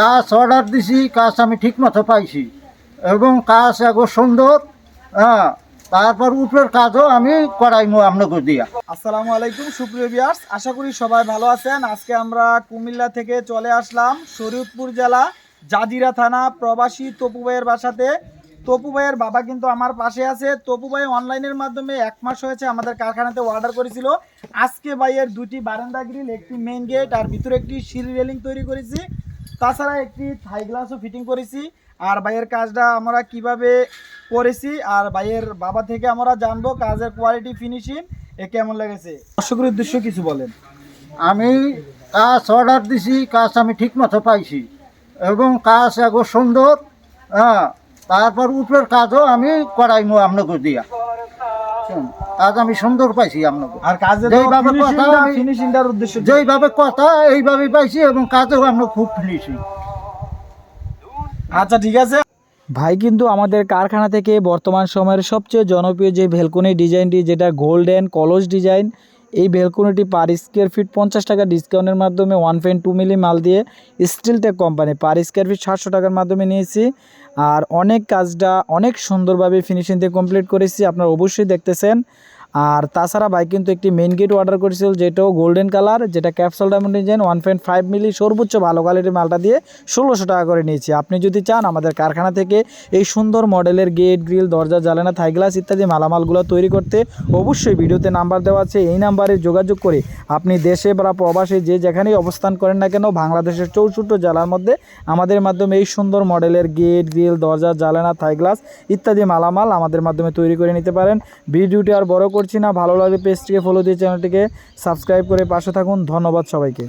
কাজ অর্ডার দিছি কাজ আমি ঠিক মতো পাইছি। এবং কাজ এগো সুন্দর হ্যাঁ তারপর উপরের কাজও আমি করাইমু আপনাকে দিয়া। আসসালামু আলাইকুম, সুপ্রিয় বিয়ার্স আশা করি সবাই ভালো আছেন। আজকে আমরা কুমিল্লা থেকে চলে আসলাম শরীয়তপুর জেলা, জাজিরা থানা, প্রবাসী তপু ভাইয়ের বাসাতে। তপু ভাইয়ের বাবা কিন্তু আমার পাশে আছে। তপু ভাই অনলাইনের মাধ্যমে এক মাস হয়েছে আমাদের কারখানাতে অর্ডার করেছিল। আজকে ভাইয়ের দুটি বারান্দা গ্রিল একটি মেইন গেট আর ভিতরে একটি সিঁড়ি রেলিং তৈরি করেছি। তাছাড়া একটি থাই গ্লাসও ফিটিং করেছি। আর ভাইয়ের কাজটা আমরা কীভাবে করেছি, আর ভাইয়ের বাবা থেকে আমরা জানব কাজের কোয়ালিটি ফিনিশিং এ কেমন লেগেছে। দর্শকের উদ্দেশ্য কিছু বলেন। আমি কাজ অর্ডার দিছি, কাজ আমি ঠিক মতো পাইছি। এবং কাজ এগো সুন্দর হ্যাঁ তারপর উপরের কাজও আমি করাইমু আপনাকে দিয়া। আমি সুন্দর পাইছি আপনাকে আর কাজের যেইভাবে কথা ফিনিশিংটার উদ্দেশ্য যেইভাবে কথা এইভাবে পাইছি এবং কাজও আমরা খুব ফিনিশিং আচ্ছা ঠিক আছে। ভাই কিন্তু আমাদের কারখানা থেকে বর্তমান সময়ের সবচেয়ে জনপ্রিয় যে ভেলকনি ডিজাইনটি যেটা গোল্ডেন কলস ডিজাইন এই ভেলকনিটি পার স্কোয়ার ফিট পঞ্চাশ টাকা ডিসকাউন্টের মাধ্যমে ওয়ান পয়েন্ট টু মিলি মাল দিয়ে steel tech company per square feet সাতশো টাকার মাধ্যমে নিয়েছি। আর অনেক কাজটা অনেক সুন্দরভাবে ফিনিশিং দিয়ে কমপ্লিট করেছি আপনারা অবশ্যই দেখতেছেন। আর তাছাড়া ভাই কিন্তু একটি মেন গেট অর্ডার করেছিল, যেটাও গোল্ডেন কালার যেটা capsule diamond design one point five milli সর্বোচ্চ ভালো কোয়ালিটির মালটা দিয়ে ষোলোশো টাকা করে নিয়েছি। আপনি যদি চান আমাদের কারখানা থেকে এই সুন্দর মডেলের গেট গ্রিল দরজা, জ্বালানা থাই গ্লাস ইত্যাদি মালামালগুলো তৈরি করতে অবশ্যই ভিডিওতে নাম্বার দেওয়া আছে, এই নাম্বারে যোগাযোগ করে আপনি দেশে বা প্রবাসে যে যেখানেই অবস্থান করেন না কেন, বাংলাদেশের চৌষট্টি জেলার মধ্যে আমাদের মাধ্যমে এই সুন্দর মডেলের গেট গ্রিল দরজা, জ্বালানা থাই গ্লাস ইত্যাদি মালামাল আমাদের মাধ্যমে তৈরি করে নিতে পারেন। ভিডিওটি আর বড় করছি না। ভালো লাগলে পেজটিকে ফলো দিয়ে চ্যানেলটিকে সাবস্ক্রাইব করে পাশে থাকুন। ধন্যবাদ সবাইকে।